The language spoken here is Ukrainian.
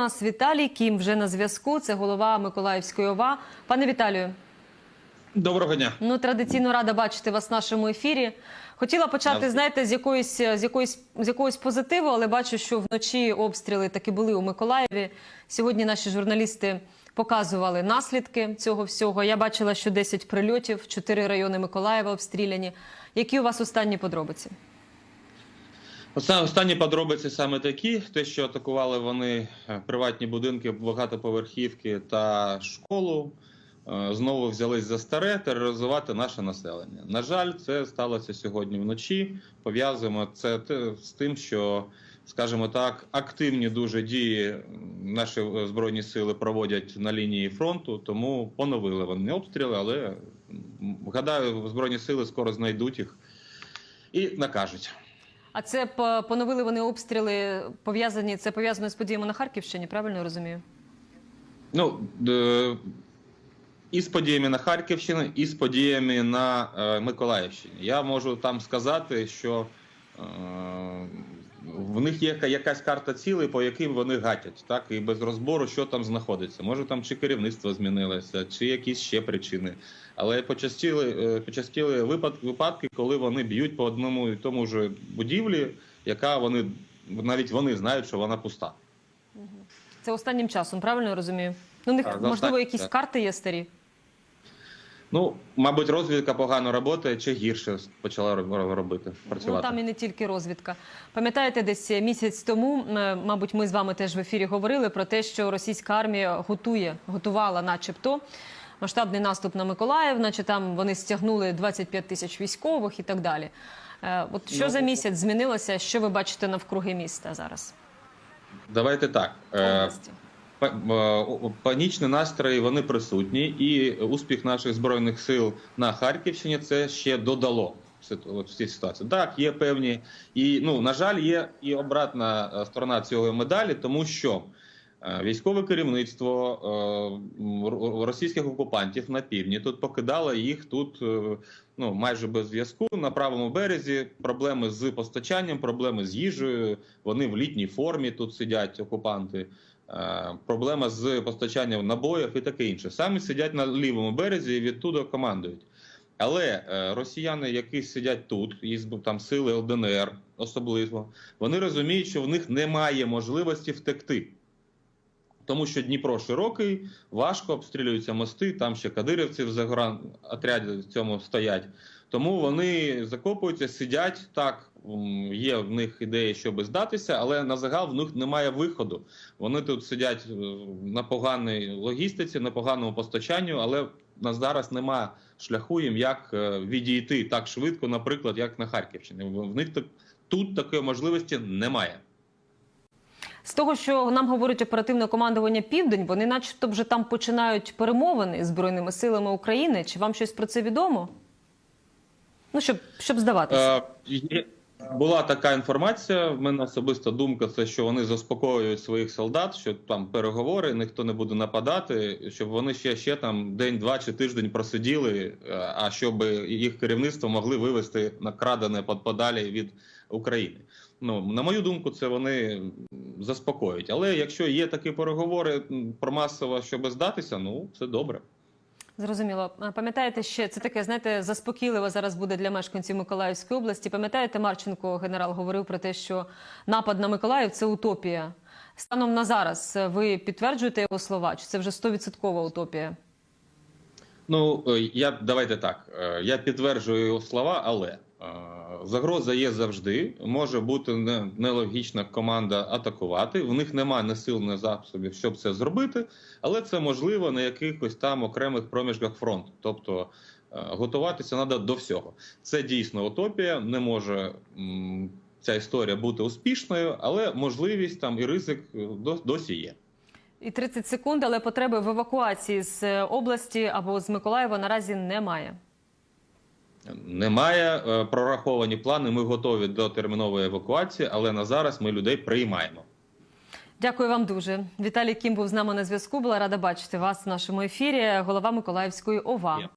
нас Віталій Кім вже на зв'язку. Це голова Миколаївської ОВА. Пане Віталію, Доброго дня. ну традиційно рада бачити вас в нашому ефірі. Хотіла почати, знаєте, з якоїсь з якоїсь з якогось позитиву, але бачу, що вночі обстріли таки були у Миколаєві. Сьогодні наші журналісти показували наслідки цього всього. Я бачила, що 10 прильотів, 4 райони Миколаєва обстріляні. Які у вас останні подробиці? Оста- Останні подробиці саме такі: те, що атакували вони е, приватні будинки, багатоповерхівки та школу. е, Знову взялись за старе тероризувати наше населення. На жаль, це сталося сьогодні вночі. Пов'язуємо це з тим, що, скажімо так, активні дуже дії наші збройні сили проводять на лінії фронту, тому поновили вони обстріли, але гадаю, збройні сили скоро знайдуть їх і накажуть. А це поновили вони обстріли пов'язані. Це пов'язано з подіями на Харківщині, правильно розумію? Ну, і з подіями на Харківщині, і з подіями на е, Миколаївщині. Я можу там сказати, що е, в них є якась карта цілей, по яким вони гатять, так, і без розбору, що там знаходиться. Може, там чи керівництво змінилося, чи якісь ще причини. Але почастіли, е, почастіли випад, випадки, коли вони б'ють по одному і тому ж будівлі, яка вони навіть вони знають, що вона пуста. Це останнім часом, правильно я розумію? Ну, них Так, можливо останнім, якісь так. карти є старі. Ну, мабуть, розвідка погано працює чи гірше почала роб- робити, Ну працювати. там і не тільки розвідка. Пам'ятаєте, десь місяць тому, е, мабуть, ми з вами теж в ефірі говорили про те, що російська армія готує, готувала, начебто, масштабний наступ на Миколаїв, наче там вони стягнули 25 тисяч військових і так далі. Е, От що Ну, за місяць змінилося? Що ви бачите навкруги міста зараз? Давайте так. Е, Області? Е, Панічні настрої вони присутні, і успіх наших збройних сил на Харківщині це ще додало в цій ситуації. Так, є певні, і ну на жаль, є і обратна е, сторона цього медалі, тому що е, військове керівництво російських окупантів на півдні тут покидало їх тут ну майже без зв'язку на правому березі. Проблеми з постачанням, проблеми з їжею. Вони в літній формі тут сидять окупанти. Е, Проблема з постачанням набоїв і таке інше. Самі сидять на лівому березі і відтуди командують. Але е, росіяни, які сидять тут, і там сили ЛДНР особливо, вони розуміють, що в них немає можливості втекти. Тому що Дніпро широкий, важко обстрілюються мости, там ще кадирівці в загран отряді в цьому стоять. Тому вони закопуються, сидять так. Є в них ідеї, щоб здатися, але на загал в них немає виходу. Вони тут сидять е, на поганій логістиці, на поганому постачанню, але на зараз немає шляху їм, як е, відійти так швидко, наприклад, як на Харківщині. В них тут такої можливості немає. З того, що нам говорить оперативне командування Південь, вони, начебто, вже там починають перемовини з збройними силами України. Чи вам щось про це відомо? Ну, щоб, щоб здаватися. Uh, була така інформація. В мене особиста думка, це що вони заспокоюють своїх солдат, що там переговори, ніхто не буде нападати, щоб вони ще, ще там день, два чи тиждень просиділи, е, а щоб їх керівництво могли вивести на крадене подалі від України. Ну на мою думку, це вони заспокоюють. Але якщо є такі переговори про масово, щоб здатися, ну це добре. Зрозуміло. Пам'ятаєте, ще це таке, знаєте, заспокійливо зараз буде для мешканців Миколаївської області. Пам'ятаєте, Марченко генерал говорив про те, що напад на Миколаїв це утопія. Станом на зараз ви підтверджуєте його слова? Чи це вже 100% утопія? Ну е, я давайте так. е, Я підтверджую його слова, але е, загроза є завжди. Може бути нелогічна команда атакувати. В них немає ні сил, ні засобів, щоб це зробити, але це можливо на якихось там окремих проміжках фронту. Тобто готуватися треба до всього. Це дійсно утопія. Не може ця історія бути успішною, але можливість там і ризик досі є. І 30 секунд, але потреби в евакуації з е, області або з Миколаєва наразі немає. Немає е, прораховані плани. Ми готові до термінової евакуації, але на зараз ми людей приймаємо. Дякую вам дуже. Віталій Кім був з нами на зв'язку. Була рада бачити вас в нашому ефірі. Голова Миколаївської ОВА.